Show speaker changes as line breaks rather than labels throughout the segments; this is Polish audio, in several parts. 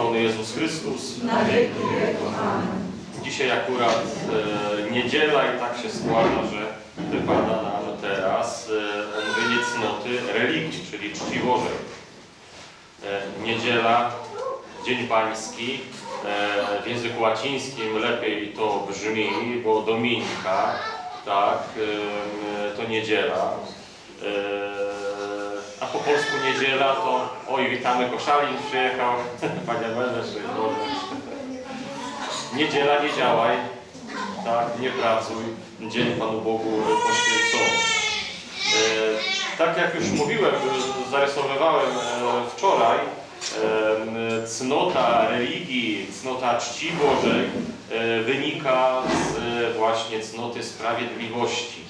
chwalony Jezus Chrystus.
Na wieki wieku. Amen.
Dzisiaj akurat e, niedziela i tak się składa, że wypada nam teraz e, omówienie cnoty religii, czyli czci Bożej. E, niedziela, Dzień Pański, e, w języku łacińskim lepiej to brzmi, bo Dominika, tak, e, to niedziela. E, a po polsku niedziela to, oj witamy, Koszalin przyjechał, Panie Boże. Niedziela nie działaj, tak, nie pracuj, dzień Panu Bogu poświęcony. E, tak jak już mówiłem, zarysowywałem e, wczoraj, cnota religii, cnota czci Bożej e, wynika z właśnie cnoty sprawiedliwości.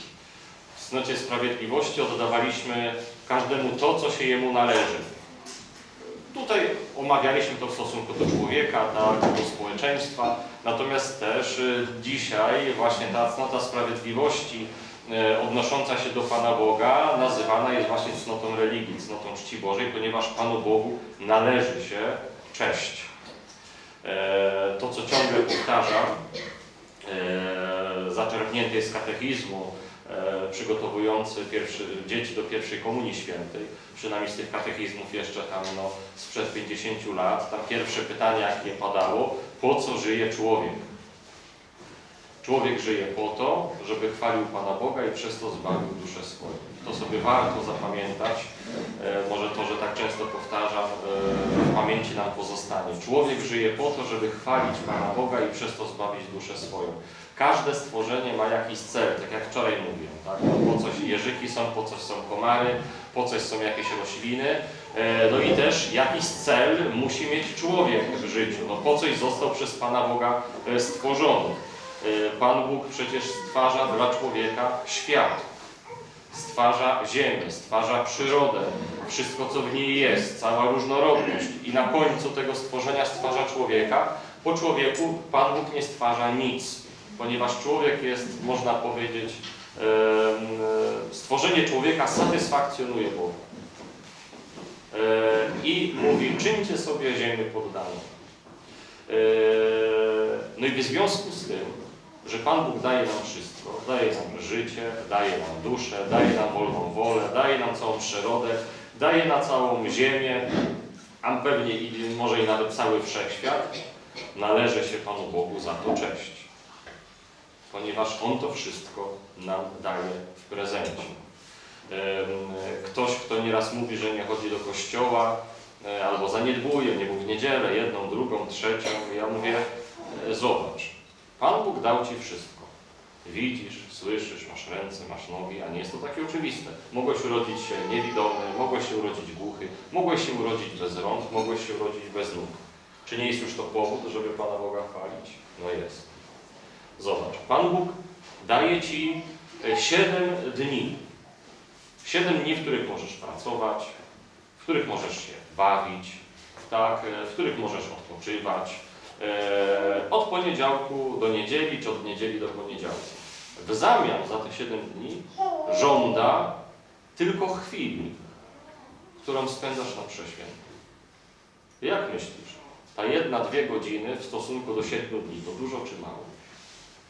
W cnocie sprawiedliwości oddawaliśmy każdemu to, co się jemu należy. Tutaj omawialiśmy to w stosunku do człowieka, tak, do społeczeństwa, natomiast też y, dzisiaj właśnie ta cnota sprawiedliwości y, odnosząca się do Pana Boga nazywana jest właśnie cnotą religii, cnotą czci Bożej, ponieważ Panu Bogu należy się cześć. E, To, co ciągle powtarzam, e, zaczerpnięte jest z katechizmu, przygotowujący pierwszy, dzieci do pierwszej komunii świętej, przynajmniej z tych katechizmów jeszcze tam no, sprzed 50 lat, tam pierwsze pytanie jakie padało, po co żyje człowiek? Człowiek żyje po to, żeby chwalił Pana Boga i przez to zbawił duszę swoją. To sobie warto zapamiętać. E, może to, że tak często powtarzam, e, w pamięci nam pozostanie. Człowiek żyje po to, żeby chwalić Pana Boga i przez to zbawić duszę swoją. Każde stworzenie ma jakiś cel, tak jak wczoraj mówiłem. Tak? No, po coś jeżyki są, po coś są komary, po coś są jakieś rośliny. E, No i też jakiś cel musi mieć człowiek w życiu. No po coś został przez Pana Boga stworzony. E, Pan Bóg przecież stwarza dla człowieka świat. Stwarza ziemię, stwarza przyrodę, wszystko co w niej jest, cała różnorodność. I na końcu tego stworzenia stwarza człowieka. Po człowieku Pan Bóg nie stwarza nic, ponieważ człowiek jest, można powiedzieć, e, stworzenie człowieka satysfakcjonuje Boga. E, I mówi, czyńcie sobie ziemię poddaną. E, No i w związku z tym, że Pan Bóg daje nam wszystko, daje nam życie, daje nam duszę, daje nam wolną wolę, daje nam całą przyrodę, daje nam całą ziemię, a pewnie i może i nawet cały wszechświat, należy się Panu Bogu za to cześć. Ponieważ On to wszystko nam daje w prezencie. Ktoś, kto nieraz mówi, że nie chodzi do kościoła, e, albo zaniedbuje, nie był w niedzielę, jedną, drugą, trzecią, ja mówię, e, zobacz, Pan Bóg dał Ci wszystko. Widzisz, słyszysz, masz ręce, masz nogi, a nie jest to takie oczywiste. Mogłeś urodzić się niewidomy, mogłeś się urodzić głuchy, mogłeś się urodzić bez rąk, mogłeś się urodzić bez nóg. Czy nie jest już to powód, żeby Pana Boga chwalić? No jest. Zobacz, Pan Bóg daje Ci e, siedem dni. Siedem dni, w których możesz pracować, w których możesz się bawić, tak, e, w których możesz odpoczywać. E, Od poniedziałku do niedzieli, czy od niedzieli do poniedziałku. W zamian za te siedem dni żąda tylko chwili, którą spędzasz na przeświętym. Jak myślisz? Ta jedna, dwie godziny w stosunku do siedmiu dni, to dużo czy mało?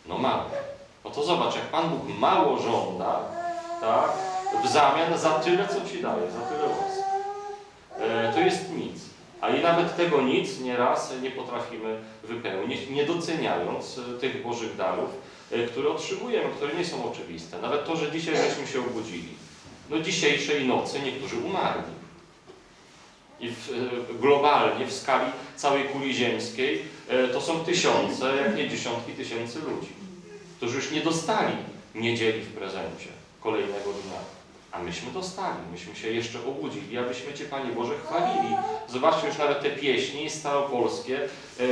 No mało. No to zobacz, jak Pan Bóg mało żąda, tak, w zamian za tyle, co Ci daje, za tyle łaski. E, to jest nic. A i nawet tego nic nieraz nie potrafimy wypełnić, nie doceniając e, tych Bożych darów, e, które otrzymujemy, które nie są oczywiste. Nawet to, że dzisiaj żeśmy się obudzili. No dzisiejszej nocy niektórzy umarli. I w, e, globalnie, w skali całej kuli ziemskiej, to są tysiące, jak nie dziesiątki tysięcy ludzi, którzy już nie dostali niedzieli w prezencie kolejnego dnia. A myśmy dostali, myśmy się jeszcze obudzili, abyśmy Cię, Panie Boże, chwalili. Zobaczcie, już nawet te pieśni staropolskie e,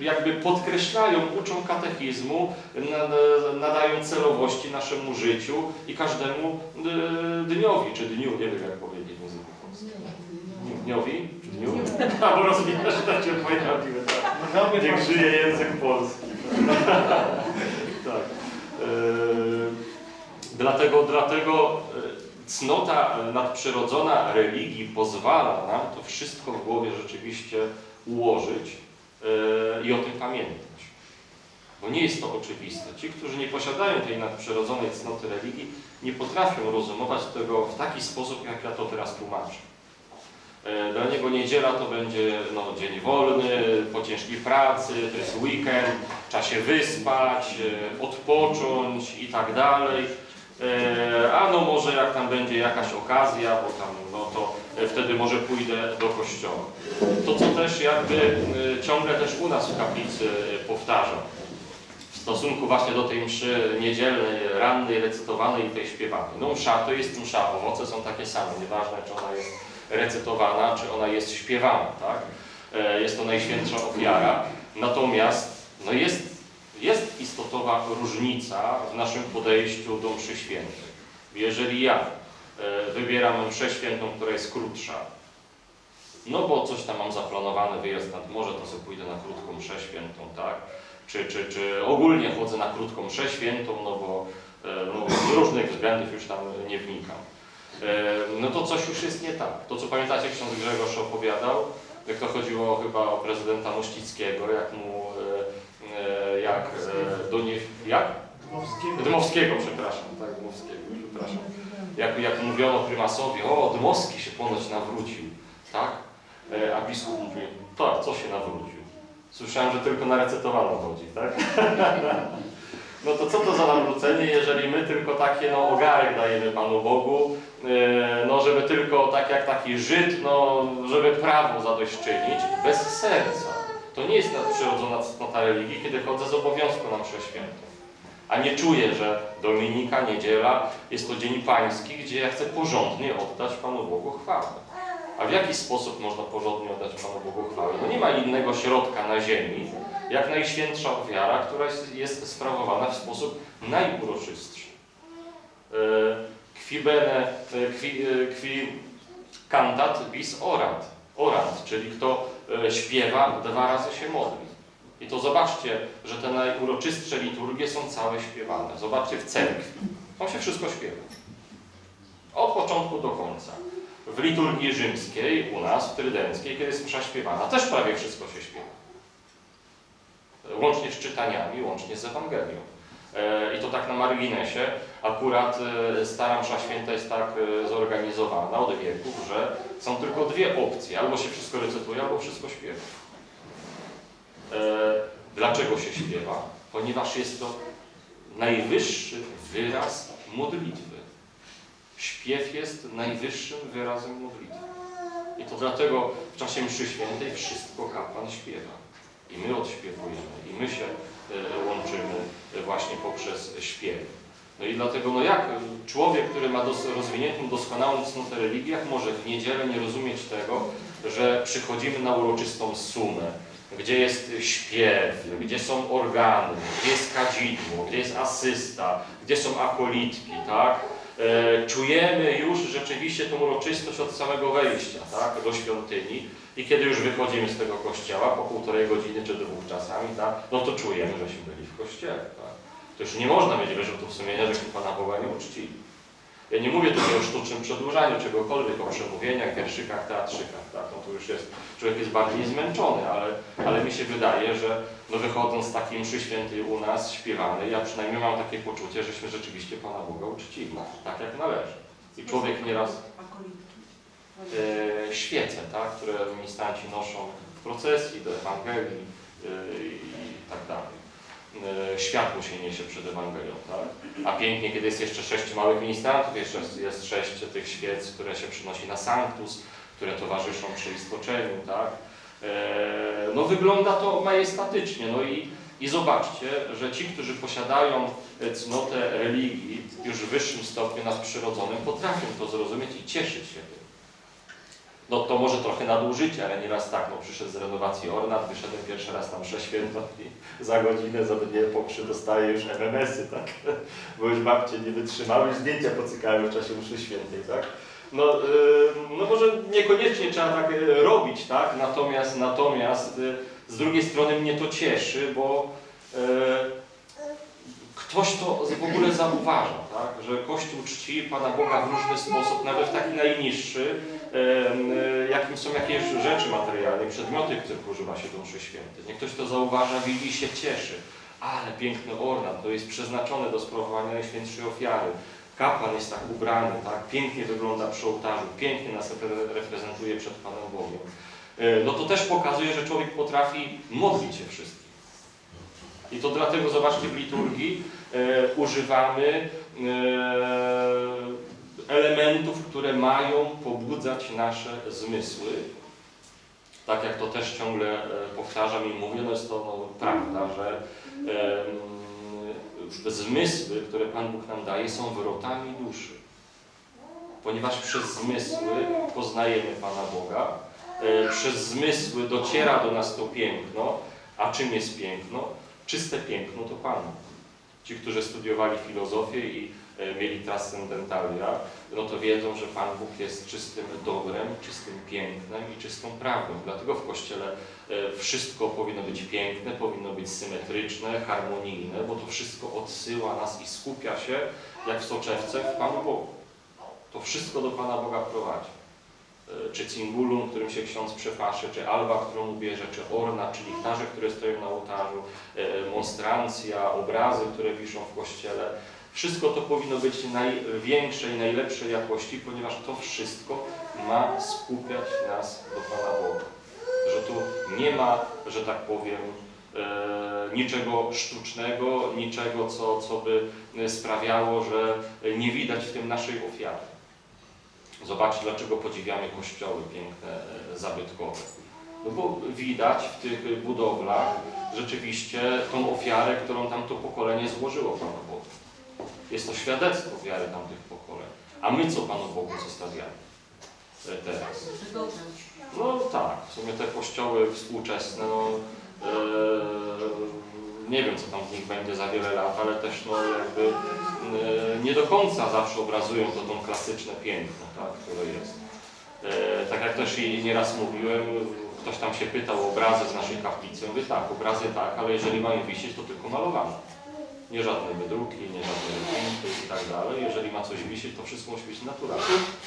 jakby podkreślają, uczą katechizmu, nad- nadają celowości naszemu życiu i każdemu e, dniowi, czy dniu, nie wiem jak powiedzieć w języku polskim. Dniowi? Czy dniu? A, bo rozumiesz, że tak się pojawiły, tak. Niech żyje język polski. tak. Dlatego, dlatego e, cnota nadprzyrodzona religii pozwala nam to wszystko w głowie rzeczywiście ułożyć e, i o tym pamiętać. Bo nie jest to oczywiste. Ci, którzy nie posiadają tej nadprzyrodzonej cnoty religii, nie potrafią rozumować tego w taki sposób, jak ja to teraz tłumaczę. E, Dla niego niedziela to będzie no, dzień wolny, po ciężkiej pracy, to jest weekend, trzeba się wyspać, odpocząć i tak dalej. E, A no może jak tam będzie jakaś okazja, bo tam no to e, wtedy może pójdę do kościoła. To co też jakby e, ciągle też u nas w kaplicy powtarzam. W stosunku właśnie do tej mszy niedzielnej, rannej, recytowanej i tej śpiewanej. No msza to jest msza, owoce są takie same, nieważne czy ona jest recytowana, czy ona jest śpiewana, tak? Jest to najświętsza ofiara. Natomiast no jest istotowa różnica w naszym podejściu do mszy świętej. Jeżeli ja e, wybieram mszę świętą, która jest krótsza, no bo coś tam mam zaplanowane, wyjazd nad morze, to sobie pójdę na krótką mszę świętą, tak? Czy, czy, czy ogólnie chodzę na krótką mszę świętą, no bo e, no, z różnych względów już tam nie wnikam. E, No to coś już jest nie tak. To co pamiętacie, ksiądz Grzegorz opowiadał, jak to chodziło chyba o prezydenta Mościckiego, jak mu, jak e, do nie, jak? Dmowskiego, przepraszam, tak, Dmowskiego, przepraszam. Jak, jak mówiono prymasowi, o, Dmowski się ponoć nawrócił, tak? E, A biskup mówi, tak, co się nawrócił? Słyszałem, że tylko na recytowaną chodzi, tak? No to co to za nawrócenie, jeżeli my tylko takie no, ogarek dajemy Panu Bogu, e, no żeby tylko tak jak taki Żyd, no żeby prawo zadośćczynić, bez serca. To nie jest nadprzyrodzona cnota religii, kiedy chodzę z obowiązku na mszę świętą. A nie czuję, że Dominika, niedziela jest to dzień pański, gdzie ja chcę porządnie oddać Panu Bogu chwałę. A w jaki sposób można porządnie oddać Panu Bogu chwałę? No nie ma innego środka na ziemi, jak najświętsza ofiara, która jest, sprawowana w sposób najuroczystszy. E, Qui bene, e, qui, e, qui cantat bis orat. Orat, czyli kto e, śpiewa, dwa razy się modli. I to zobaczcie, że te najuroczystsze liturgie są całe śpiewane. Zobaczcie w cerkwi. Tam się wszystko śpiewa. Od początku do końca. W liturgii rzymskiej, u nas, w trydenckiej, kiedy jest msza śpiewana, też prawie wszystko się śpiewa. Łącznie z czytaniami, łącznie z Ewangelią. E, I to tak na marginesie. Akurat e, Stara Msza Święta jest tak e, zorganizowana od wieków, że są tylko dwie opcje. Albo się wszystko recytuje, albo wszystko śpiewa. Dlaczego się śpiewa? Ponieważ jest to najwyższy wyraz modlitwy. Śpiew jest najwyższym wyrazem modlitwy. I to dlatego w czasie mszy świętej wszystko kapłan śpiewa. I my odśpiewujemy, i my się e, łączymy e, właśnie poprzez śpiew. No i dlatego, no jak człowiek, który ma dos rozwiniętą, doskonałą cnotę religii, jak może w niedzielę nie rozumieć tego, że przychodzimy na uroczystą sumę, gdzie jest śpiew, gdzie są organy, gdzie jest kadzidło, gdzie jest asysta, gdzie są akolitki, tak? E, czujemy już rzeczywiście tą uroczystość od samego wejścia, tak? Do świątyni i kiedy już wychodzimy z tego kościoła po półtorej godziny czy dwóch czasami, tak? No to czujemy, żeśmy byli w kościele, tak? To już nie można mieć wyrzutów sumienia, żeśmy Pana Boga nie uczcili. Ja nie mówię tutaj o sztucznym przedłużaniu czegokolwiek, o przemówieniach, wierszykach, teatrzykach, tak? No to już jest, człowiek jest bardziej zmęczony, ale, ale mi się wydaje, że no wychodząc z takiej mszy świętej u nas, śpiewanej, ja przynajmniej mam takie poczucie, żeśmy rzeczywiście Pana Boga uczcili, tak jak należy. I człowiek nieraz e, świece, tak? które ministranci noszą w procesji do Ewangelii e, i tak dalej. E, światło się niesie przed Ewangelią, tak? A pięknie, kiedy jest jeszcze sześciu małych ministrantów, jeszcze jest sześć tych świec, które się przynosi na Sanctus, które towarzyszą przy istoczeniu, tak? E, No wygląda to majestatycznie, no i, i zobaczcie, że ci, którzy posiadają e, cnotę religii już w wyższym stopniu nadprzyrodzonym, potrafią to zrozumieć i cieszyć się tym. No to może trochę nadużycie, ale nieraz tak, no przyszedł z renowacji ornat, wyszedłem pierwszy raz na mszę świętą i za godzinę, za dwie poprze dostaję już MMS-y, tak? Bo już babcie nie wytrzymały, już zdjęcia pocykały w czasie mszy świętej, tak? No, yy, no może niekoniecznie trzeba tak yy, robić, tak? Natomiast, natomiast yy, z drugiej strony mnie to cieszy, bo yy, ktoś to w ogóle zauważa, tak? że Kościół czci Pana Boga w różny sposób, nawet w taki najniższy, jakim są jakieś rzeczy materialne, przedmioty, których używa się do mszy świętej. Niech ktoś to zauważa, widzi i się cieszy. Ale piękny ornat, to jest przeznaczone do sprawowania Najświętszej Ofiary. Kapłan jest tak ubrany, tak? pięknie wygląda przy ołtarzu, pięknie nas repre- reprezentuje przed Panem Bogiem. E, No to też pokazuje, że człowiek potrafi modlić się wszystkim. I to dlatego, zobaczcie, w liturgii e, używamy e, elementów, które mają pobudzać nasze zmysły. Tak jak to też ciągle e, powtarzam i mówię, no jest to no, prawda, że zmysły, które Pan Bóg nam daje, są wyrotami duszy. Ponieważ przez zmysły poznajemy Pana Boga, e, przez zmysły dociera do nas to piękno, a czym jest piękno? Czyste piękno to Pan. Ci, którzy studiowali filozofię i mieli transcendentalia, no to wiedzą, że Pan Bóg jest czystym dobrem, czystym pięknem i czystą prawdą. Dlatego w Kościele e, wszystko powinno być piękne, powinno być symetryczne, harmonijne, bo to wszystko odsyła nas i skupia się, jak w soczewce, w Panu Bogu. To wszystko do Pana Boga prowadzi. E, Czy cingulum, którym się ksiądz przepaszy, czy alba, którą ubierze, czy orna, czy lichtarze, które stoją na ołtarzu, e, monstrancja, obrazy, które wiszą w kościele. Wszystko to powinno być największej, najlepszej jakości, ponieważ to wszystko ma skupiać nas do Pana Boga. Że tu nie ma, że tak powiem, e, niczego sztucznego, niczego, co, co by sprawiało, że nie widać w tym naszej ofiary. Zobaczcie, dlaczego podziwiamy kościoły piękne, e, zabytkowe. No bo widać w tych budowlach rzeczywiście tą ofiarę, którą tamto pokolenie złożyło Panu Bogu. Jest to świadectwo wiary tamtych pokoleń. A my co Panu Bogu zostawiamy e, teraz? No tak, w sumie te kościoły współczesne, no, e, nie wiem co tam w nich będzie za wiele lat, ale też no, jakby e, nie do końca zawsze obrazują to tą klasyczne piękno, tak, które jest. E, tak jak też i nieraz mówiłem, ktoś tam się pytał o obrazy z naszej kaplicy. Mówię tak, obrazy tak, ale jeżeli mają wisieć, to tylko malowane. Nie żadne wydruki, nie żadne rysunki i tak dalej. Jeżeli ma coś wisieć, to wszystko musi być naturalne,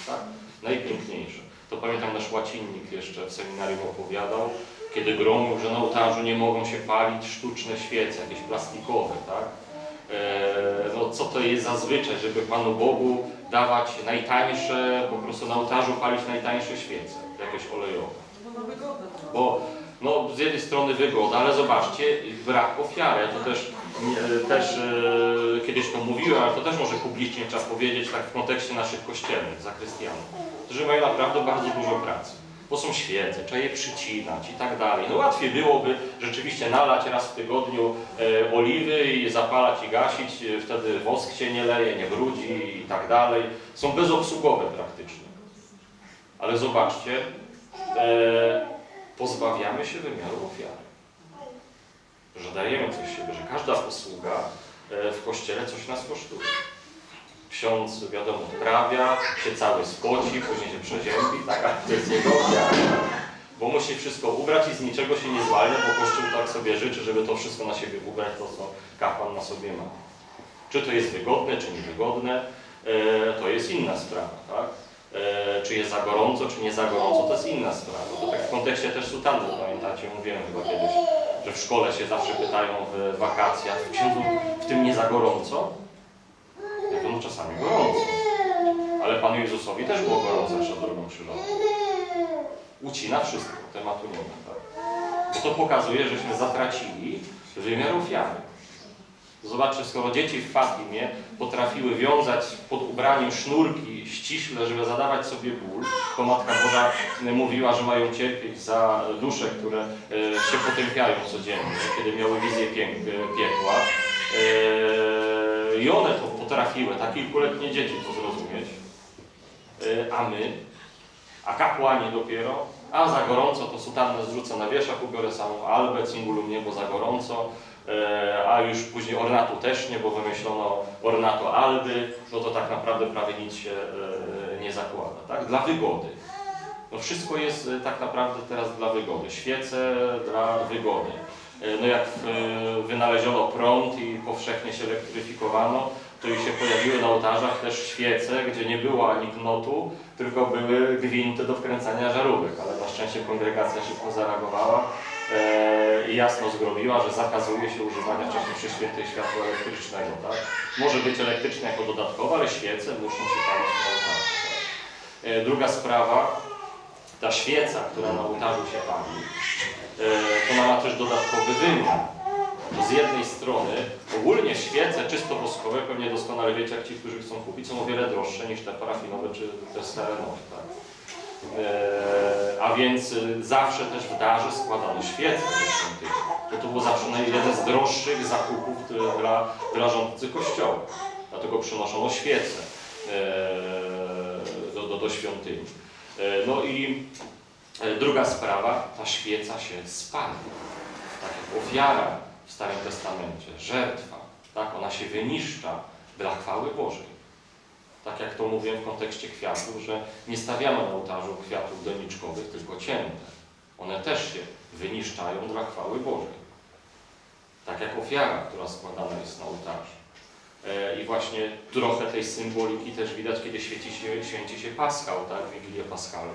tak? Najpiękniejsze. To pamiętam nasz łacinnik jeszcze w seminarium opowiadał, kiedy gromił, że na ołtarzu nie mogą się palić sztuczne świece, jakieś plastikowe, tak? E, no co to jest za zwyczaj, żeby Panu Bogu dawać najtańsze, po prostu na ołtarzu palić najtańsze świece, jakieś olejowe. Bo no, z jednej strony wygoda, ale zobaczcie, brak ofiary. Ja to też, też e, kiedyś to mówiłem, ale to też może publicznie trzeba powiedzieć, tak w kontekście naszych kościelnych, zakrystianów, którzy mają naprawdę bardzo dużo pracy. Bo są świece, trzeba je przycinać i tak dalej. No łatwiej byłoby rzeczywiście nalać raz w tygodniu e, oliwy i zapalać i gasić, e, wtedy wosk się nie leje, nie brudzi i tak dalej. Są bezobsługowe praktycznie. Ale zobaczcie, e, pozbawiamy się wymiaru ofiary. Że dajemy coś siebie, że każda usługa e, w kościele coś nas kosztuje. Ksiądz, wiadomo, odprawia, się cały spoci, później się przeziębi, tak, a to jest jego. Bo musi wszystko ubrać i z niczego się nie zwalnia, bo Kościół tak sobie życzy, żeby to wszystko na siebie ubrać, to co kapłan na sobie ma. Czy to jest wygodne, czy niewygodne, e, to jest inna sprawa, tak? E, czy jest za gorąco, czy nie za gorąco, to jest inna sprawa. To tak w kontekście też sutanny, pamiętacie, mówiłem chyba kiedyś, że w szkole się zawsze pytają w wakacjach, księdzu, w tym nie za gorąco? Ja mówię, no czasami gorąco. Ale Panu Jezusowi też było gorąco jeszcze drogą krzyżową. Ucina wszystko, tematu nie ma. Tak? Bo to pokazuje, żeśmy zatracili wymiar ofiary. Zobaczcie, skoro dzieci w Fatimie potrafiły wiązać pod ubraniem sznurki ściśle, żeby zadawać sobie ból, to Matka Boża mówiła, że mają cierpieć za dusze, które e, się potępiają codziennie, kiedy miały wizję e, piekła. E, I one to potrafiły, tak kilkuletnie dzieci to zrozumieć. A my? A kapłani dopiero? A za gorąco to sutannę zrzucę na wieszak, ubiorę samą albę, cingulum nie, bo za gorąco. E, a już później ornatu też nie, bo wymyślono ornatu alby, no to tak naprawdę prawie nic się e, nie zakłada, tak? Dla wygody. No wszystko jest e, tak naprawdę teraz dla wygody. Świece dla wygody. No jak wynaleziono prąd i powszechnie się elektryfikowano, to i się pojawiły na ołtarzach też świece, gdzie nie było ani knotu, tylko były gwinty do wkręcania żarówek, ale na szczęście kongregacja szybko zareagowała e, jasno zgromiła, że zakazuje się używania wcześniej przy świętej światła elektrycznego. Tak? Może być elektryczne jako dodatkowe, ale świece muszą się palić na ołtarzu. Tak? E, druga sprawa, ta świeca, która na ołtarzu się pali, e, to ona ma też dodatkowy wymiar. Bo z jednej strony ogólnie świece czysto woskowe, pewnie doskonale wiecie, jak ci, którzy chcą kupić, są o wiele droższe niż te parafinowe czy te sterenowe. Tak? E, a więc y, zawsze też w darze składano świece do świątyni. To, to było zawsze jeden z droższych zakupów dla, dla rządcy kościoła. Dlatego przynoszono świece e, do, do, do świątyni. E, no i e, druga sprawa, ta świeca się spali. Tak jak ofiara w Starym Testamencie, żertwa, tak, ona się wyniszcza dla chwały Bożej. Tak jak to mówię w kontekście kwiatów, że nie stawiamy na ołtarzu kwiatów doniczkowych, tylko cięte. One też się wyniszczają dla chwały Bożej. Tak jak ofiara, która składana jest na ołtarzu. E, I właśnie trochę tej symboliki też widać, kiedy święci się, święci się Paschał, tak, Wigilię Paschalną.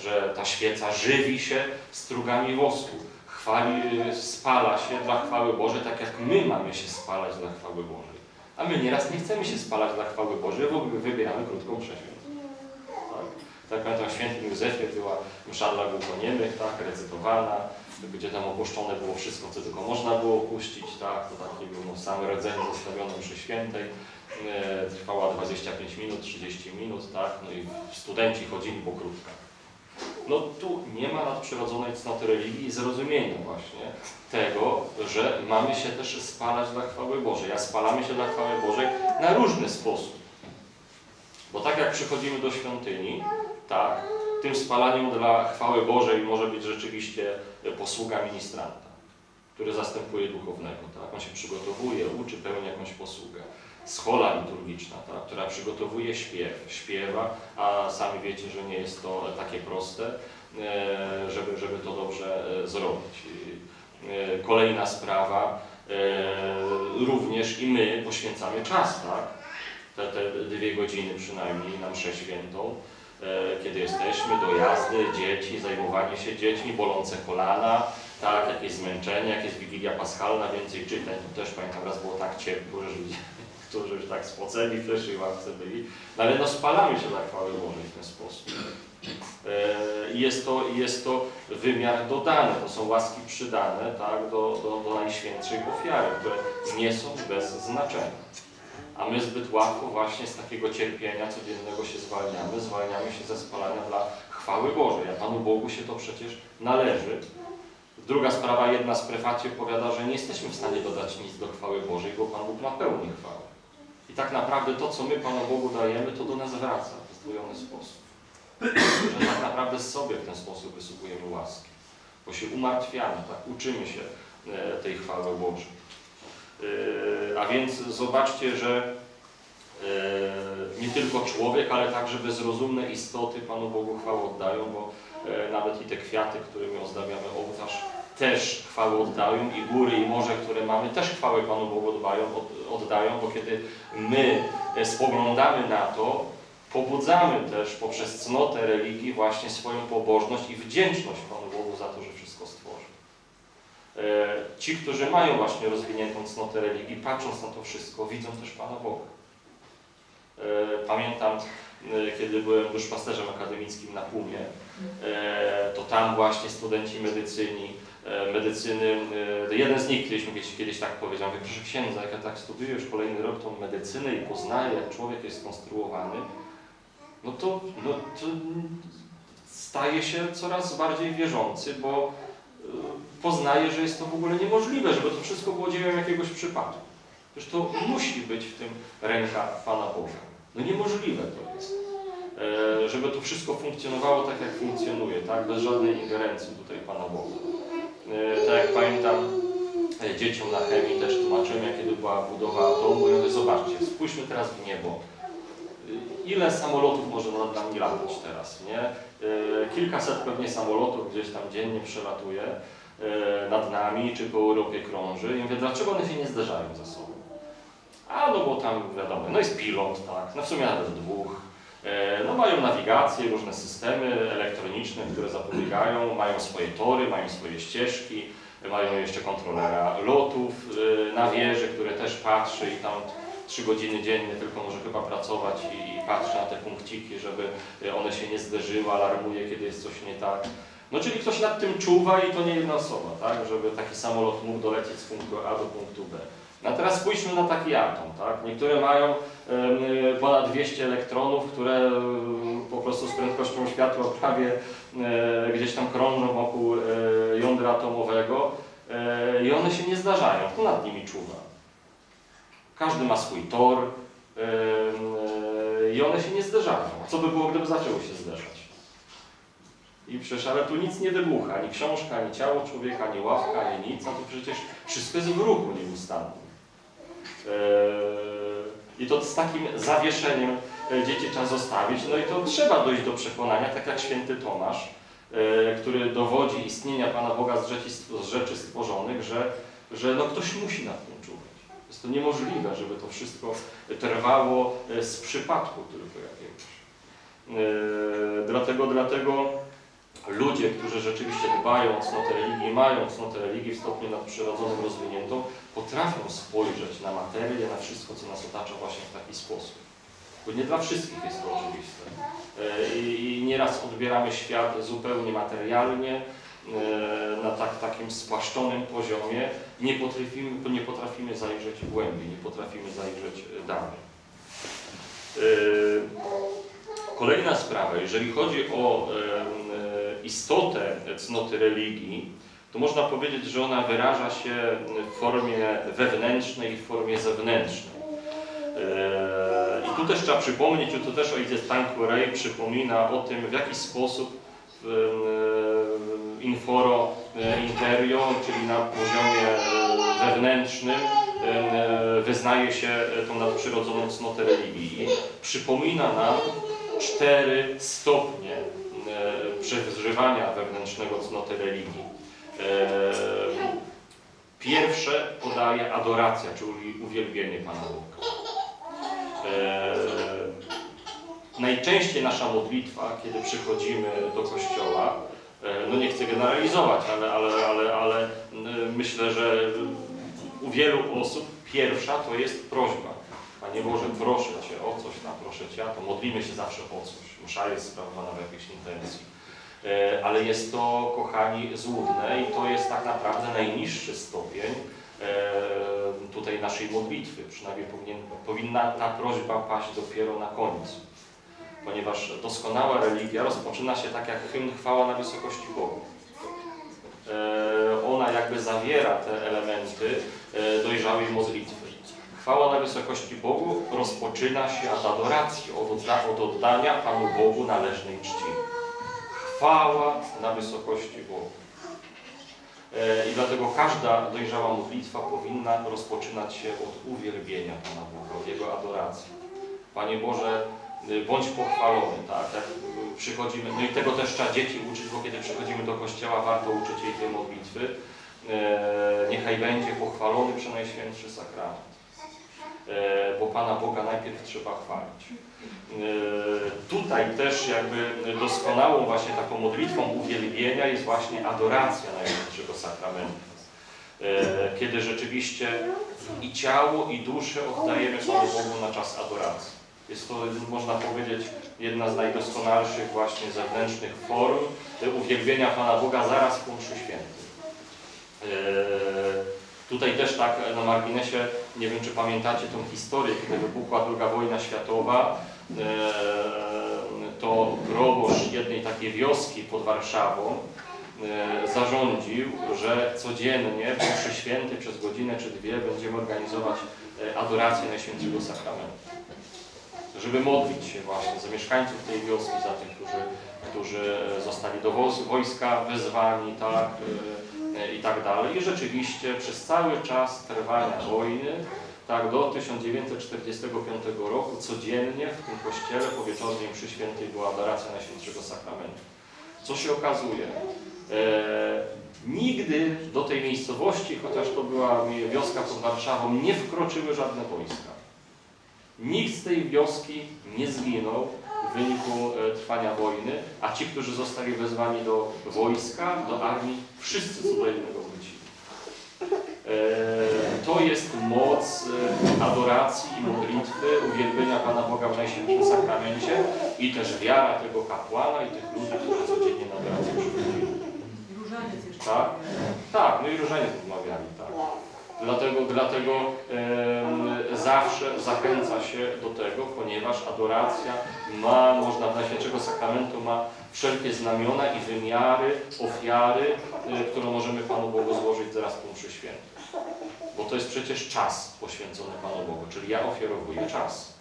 Że ta świeca żywi się strugami wosku, chwali, y, spala się dla chwały Bożej, tak jak my mamy się spalać dla chwały Bożej. A my nieraz nie chcemy się spalać dla chwały Bożej, ogóle wybieramy krótką prześwięt. Tak, tak pamiętam, świętym Józefie była msza dla głuponiemych, tak, recytowana, gdzie tam opuszczone było wszystko, co tylko można było opuścić, tak, to takie było no, same rdzenie zostawione przy świętej, e, trwała 25 minut, 30 minut, tak, no i studenci chodzili po krótkach. No tu nie ma nadprzyrodzonej cnoty religii i zrozumienia właśnie tego, że mamy się też spalać dla chwały Bożej, a spalamy się dla chwały Bożej na różny sposób. Bo tak jak przychodzimy do świątyni, tak, tym spalaniem dla chwały Bożej może być rzeczywiście posługa ministranta, który zastępuje duchownego. Tak? On się przygotowuje, uczy, pełni jakąś posługę. Schola liturgiczna, tak? która przygotowuje śpiew, śpiewa, a sami wiecie, że nie jest to takie proste, e, żeby, żeby to dobrze e, zrobić. E, Kolejna sprawa, również i my poświęcamy czas, tak? Te, te dwie godziny przynajmniej na mszę świętą, kiedy jesteśmy, dojazdy, dzieci, zajmowanie się dziećmi, bolące kolana, tak, jakieś zmęczenie, jakieś Wigilia Paschalna, więcej czytań, to też pamiętam, raz było tak ciepło, że którzy już tak spoceni w pierwszej ławce byli, no ale no spalamy się dla chwały Bożej w ten sposób. E, Jest to, jest to wymiar dodany, to są łaski przydane tak, do, do, do najświętszej ofiary, które nie są bez znaczenia. A my zbyt łatwo właśnie z takiego cierpienia codziennego się zwalniamy, zwalniamy się ze spalania dla chwały Bożej, a Panu Bogu się to przecież należy. Druga sprawa, jedna z prefacji opowiada, że nie jesteśmy w stanie dodać nic do chwały Bożej, bo Pan Bóg ma pełni chwały. I tak naprawdę to, co my Panu Bogu dajemy, to do nas wraca w zdwojony sposób. Że tak naprawdę sobie w ten sposób wysługujemy łaski. Bo się umartwiamy, tak? uczymy się e, tej chwały Bożej. E, A więc zobaczcie, że e, nie tylko człowiek, ale także bezrozumne istoty Panu Bogu chwałę oddają, bo nawet i te kwiaty, którymi ozdabiamy ołtarz, też chwałę oddają i góry i morze, które mamy, też chwałę Panu Bogu oddają, od- oddają bo kiedy my e, spoglądamy na to, pobudzamy też poprzez cnotę religii właśnie swoją pobożność i wdzięczność Panu Bogu za to, że wszystko stworzył. E, Ci, którzy mają właśnie rozwiniętą cnotę religii, patrząc na to wszystko, widzą też Pana Boga. E, Pamiętam, kiedy byłem duszpasterzem akademickim na Pumie, to tam właśnie studenci medycyni, medycyny, e, jeden z nich kiedyś kiedyś, kiedyś tak powiedział, mówię, proszę księdza, jak ja tak studiuję już kolejny rok tą medycynę i poznaję, jak człowiek jest skonstruowany, no to, no to staje się coraz bardziej wierzący, bo y, poznaje, że jest to w ogóle niemożliwe, żeby to wszystko było dziełem jakiegoś przypadku. Przecież to musi być w tym ręka Pana Boga. No niemożliwe to jest. E, żeby to wszystko funkcjonowało tak, jak funkcjonuje, tak? Bez żadnej ingerencji tutaj Pana Boga. E, tak jak pamiętam, e, dzieciom na chemii też tłumaczyłem, jak kiedy była budowa atomu, ja mówię, zobaczcie, spójrzmy teraz w niebo. Ile samolotów może nad nami latać teraz, nie? E, Kilkaset pewnie samolotów gdzieś tam dziennie przelatuje. e, nad nami, czy po Europie krąży. I mówię, dlaczego one się nie zderzają ze sobą? A no bo tam wiadomo, no jest pilot, tak, no w sumie nawet dwóch. E, No mają nawigację, różne systemy elektroniczne, które zapobiegają, mają swoje tory, mają swoje ścieżki, mają jeszcze kontrolera lotów e, na wieży, które też patrzy i tam trzy godziny dziennie tylko może chyba pracować i, i patrzy na te punkciki, żeby e, one się nie zderzyły, alarmuje, kiedy jest coś nie tak. No czyli ktoś nad tym czuwa i to nie jedna osoba, tak, żeby taki samolot mógł dolecieć z punktu A do punktu B. A teraz spójrzmy na taki atom, tak? Niektóre mają ponad 200 elektronów, które po prostu z prędkością światła prawie gdzieś tam krążą wokół e, jądra atomowego e, i one się nie zdarzają. Kto nad nimi czuwa? Każdy ma swój tor e, i one się nie zderzają. Co by było, gdyby zaczęły się zderzać? I przecież, ale tu nic nie wybucha, ani książka, ani ciało człowieka, ani ławka, ani nic, no to przecież wszystko jest w ruchu nieustannym. Eee, I to z takim zawieszeniem e, dzieci trzeba zostawić. No i to trzeba dojść do przekonania, tak jak święty Tomasz, e, który dowodzi istnienia Pana Boga z rzeczy, z rzeczy stworzonych, że, że no ktoś musi nad tym czuwać. Jest to niemożliwe, żeby to wszystko trwało e, z przypadku tylko jakiegoś. E, Dlatego, dlatego ludzie, którzy rzeczywiście dbają o cnotę religii, mają cnotę religii w stopniu nadprzyrodzonym rozwiniętą, potrafią spojrzeć na materię, na wszystko, co nas otacza właśnie w taki sposób. Bo nie dla wszystkich jest to oczywiste. E, I, nieraz odbieramy świat zupełnie materialnie, e, na tak, takim spłaszczonym poziomie, nie potrafimy, nie potrafimy zajrzeć głębiej, nie potrafimy zajrzeć dalej. E, Kolejna sprawa, jeżeli chodzi o istotę cnoty religii, to można powiedzieć, że ona wyraża się w formie wewnętrznej i w formie zewnętrznej. E, I tu też trzeba przypomnieć, tu też ojciec Tanqueray przypomina o tym, w jaki sposób e, inforo e, interio, czyli na poziomie wewnętrznym, wyznaje się tą nadprzyrodzoną cnotę religii. Przypomina nam cztery stopnie przeżywania wewnętrznego cnoty religii. E, Pierwsze podaje adoracja, czyli uwielbienie Pana Boga. E, Najczęściej nasza modlitwa, kiedy przychodzimy do kościoła, e, no nie chcę generalizować, ale, ale, ale, ale e, myślę, że u wielu osób pierwsza to jest prośba. Panie Boże, proszę o coś tam, proszę Cię, to modlimy się zawsze o coś. Msza jest sprawowana w jakiejś intencji. E, Ale jest to, kochani, złudne i to jest tak naprawdę najniższy stopień e, tutaj naszej modlitwy. Przynajmniej powinien, powinna ta prośba paść dopiero na końcu. Ponieważ doskonała religia rozpoczyna się tak jak hymn chwała na wysokości Bogu. E, Ona jakby zawiera te elementy dojrzałej modlitwy. Chwała na wysokości Bogu rozpoczyna się od adoracji, od, odda od oddania Panu Bogu należnej czci. Chwała na wysokości Bogu. E, I dlatego każda dojrzała modlitwa powinna rozpoczynać się od uwielbienia Pana Boga, od Jego adoracji. Panie Boże, y, bądź pochwalony, tak? Jak przychodzimy, no i tego też trzeba dzieci uczyć, bo kiedy przychodzimy do kościoła, warto uczyć jej tej modlitwy. E, Niechaj będzie pochwalony Przenajświętszy Sakrament. E, Bo Pana Boga najpierw trzeba chwalić. E, Tutaj też jakby doskonałą właśnie taką modlitwą uwielbienia jest właśnie adoracja Najświętszego Sakramentu. E, Kiedy rzeczywiście i ciało, i duszę oddajemy Panu Bogu na czas adoracji. Jest to, można powiedzieć, jedna z najdoskonalszych właśnie zewnętrznych form uwielbienia Pana Boga zaraz po mszy świętej. E, Tutaj też tak na marginesie, nie wiem czy pamiętacie tą historię, kiedy wybuchła II wojna światowa, e, to proboszcz jednej takiej wioski pod Warszawą e, zarządził, że codziennie po mszy przez godzinę czy dwie będziemy organizować e, adorację Najświętszego Sakramentu. Żeby modlić się właśnie za mieszkańców tej wioski, za tych, którzy, którzy zostali do wojska wezwani, tak, e, e, i tak dalej. I rzeczywiście przez cały czas trwania wojny, tak, do 1945 roku codziennie w tym kościele po wieczornej mszy świętej była adoracja Najświętszego Sakramentu. Co się okazuje? E, nigdy do tej miejscowości, chociaż to była wioska pod Warszawą, nie wkroczyły żadne wojska. Nikt z tej wioski nie zginął w wyniku e, trwania wojny, a ci, którzy zostali wezwani do wojska, do armii, wszyscy co do jednego wrócili. E, To jest moc e, adoracji i modlitwy, uwielbienia Pana Boga w Najświętszym Sakramencie i też wiara tego kapłana i tych ludzi, którzy codziennie na adorację przychodzili.
Różaniec jeszcze.
Tak? Tak, no i różaniec odmawiali, tak. Dlatego, dlatego em, zawsze zachęca się do tego, ponieważ adoracja ma, można w Najświętszego Sakramentu ma wszelkie znamiona i wymiary, ofiary, y, którą możemy Panu Bogu złożyć zaraz po mszy świętej. Bo to jest przecież czas poświęcony Panu Bogu, czyli ja ofiarowuję czas.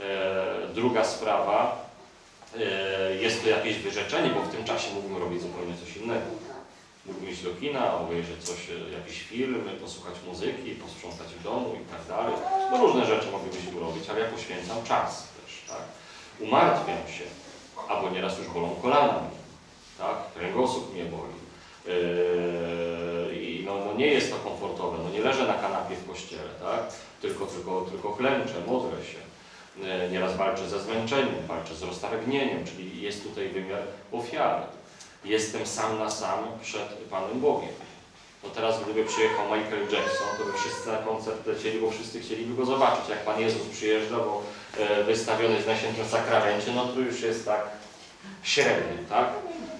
E, druga sprawa, e, jest to jakieś wyrzeczenie, bo w tym czasie mógłbym robić zupełnie coś innego. Mógłbym iść do kina, obejrzeć coś, e, jakiś film, posłuchać muzyki, posprzątać w domu i tak dalej. No różne rzeczy moglibyśmy robić, ale ja poświęcam czas też, tak? Umartwiam się, albo nieraz już bolą kolana tak? Kręgosłup mnie boli. Yy, I no, no nie jest to komfortowe, no nie leżę na kanapie w kościele, tak? Tylko, tylko, tylko klęczę, modlę się. Yy, Nieraz walczę ze zmęczeniem, walczę z roztargnieniem, czyli jest tutaj wymiar ofiary. Jestem sam na sam przed Panem Bogiem. No teraz gdyby przyjechał Michael Jackson, to by wszyscy na koncert lecieli, bo wszyscy chcieliby go zobaczyć. Jak Pan Jezus przyjeżdża, bo e, wystawiony jest na Świętym Sakramencie, no to już jest tak średnio, tak?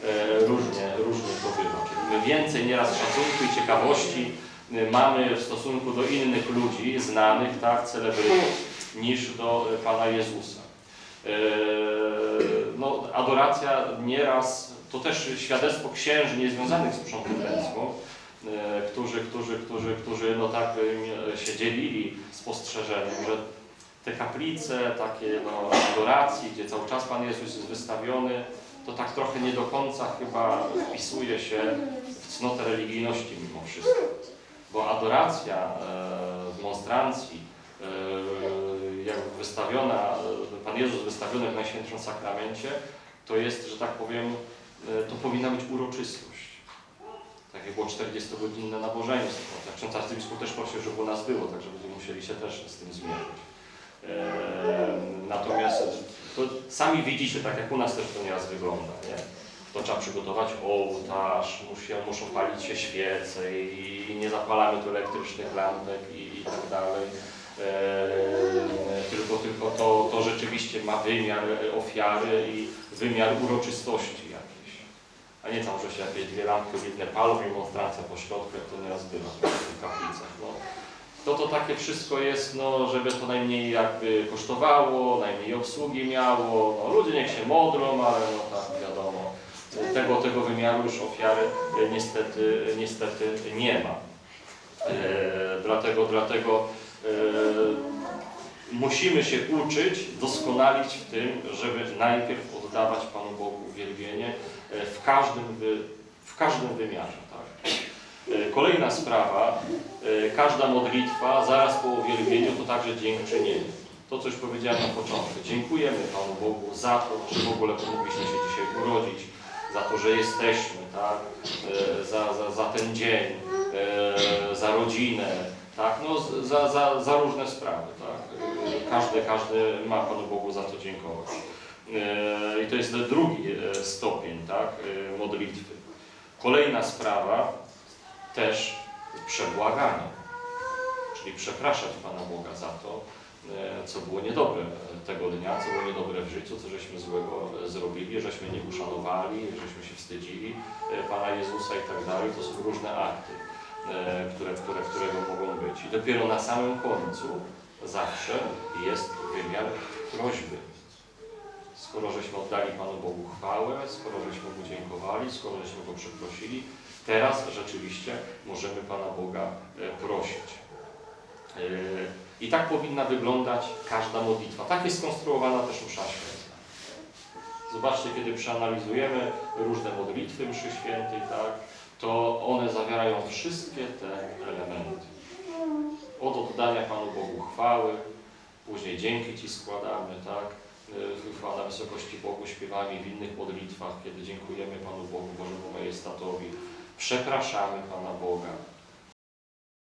E, różnie, różnie to bywa. Czyli my więcej nieraz szacunku i ciekawości e, mamy w stosunku do innych ludzi, znanych, tak, celebrytów, niż do Pana Jezusa. No, adoracja nieraz, to też świadectwo księży niezwiązanych z przątownictwą, e, którzy, którzy, którzy, którzy no tak e, się dzielili spostrzeżeniem, że te kaplice, takie no, adoracji, gdzie cały czas Pan Jezus jest wystawiony, to tak trochę nie do końca chyba wpisuje się w cnotę religijności mimo wszystko. Bo adoracja e, w monstrancji, e, jak wystawiona, Pan Jezus wystawiony w Najświętszym Sakramencie, to jest, że tak powiem, to powinna być uroczystość. Tak jak było 40-godzinne nabożeństwo. Tak ksiądz arcybiskup też prosił, żeby u nas było, tak że musieli się też z tym zmierzyć. E, Natomiast to sami widzicie, tak jak u nas też to nieraz wygląda, nie? To trzeba przygotować ołtarz, musi, muszą palić się świece i nie zapalamy tu elektrycznych lampek i, i tak dalej. E, tylko tylko to, to rzeczywiście ma wymiar ofiary i wymiar uroczystości. A nie tam, że się jakieś dwie lampki jedne palą i monstrancja po środku, jak to nieraz bywa w kaplicach. No. To to takie wszystko jest, no, żeby to najmniej jakby kosztowało, najmniej obsługi miało. No, ludzie niech się modlą, ale no tak wiadomo, tego, tego wymiaru już ofiary e, niestety, niestety nie ma. E, dlatego, dlatego e, musimy się uczyć, doskonalić w tym, żeby najpierw oddawać Panu Bogu uwielbienie e, w każdym, wy, w każdym wymiarze. Tak? E, Kolejna sprawa, e, każda modlitwa zaraz po uwielbieniu to także dziękczynienie. To, co już powiedziałem na początku. Dziękujemy Panu Bogu za to, że w ogóle mogliśmy się dzisiaj urodzić, za to, że jesteśmy, tak? Za, za, za ten dzień, za rodzinę, tak? no, za, za, za różne sprawy. Tak? Każdy, każdy ma Panu Bogu za to dziękować. E, I to jest drugi e, stopień tak? e, modlitwy. Kolejna sprawa, też przebłaganie, czyli przepraszać Pana Boga za to, co było niedobre tego dnia, co było niedobre w życiu, co żeśmy złego zrobili, żeśmy nie uszanowali, żeśmy się wstydzili Pana Jezusa i tak dalej. To są różne akty, które, które, którego mogą być. I dopiero na samym końcu zawsze jest wymiar prośby. Skoro żeśmy oddali Panu Bogu chwałę, skoro żeśmy Mu dziękowali, skoro żeśmy Go przeprosili, teraz rzeczywiście możemy Pana Boga e, prosić. E, I tak powinna wyglądać każda modlitwa. Tak jest skonstruowana też msza święta. Zobaczcie, kiedy przeanalizujemy różne modlitwy mszy świętej, tak, to one zawierają wszystkie te elementy. Od oddania Panu Bogu chwały, później dzięki Ci składamy, tak, chwała na wysokości Bogu śpiewamy w innych modlitwach, kiedy dziękujemy Panu Bogu Bożemu Majestatowi. Przepraszamy Pana Boga.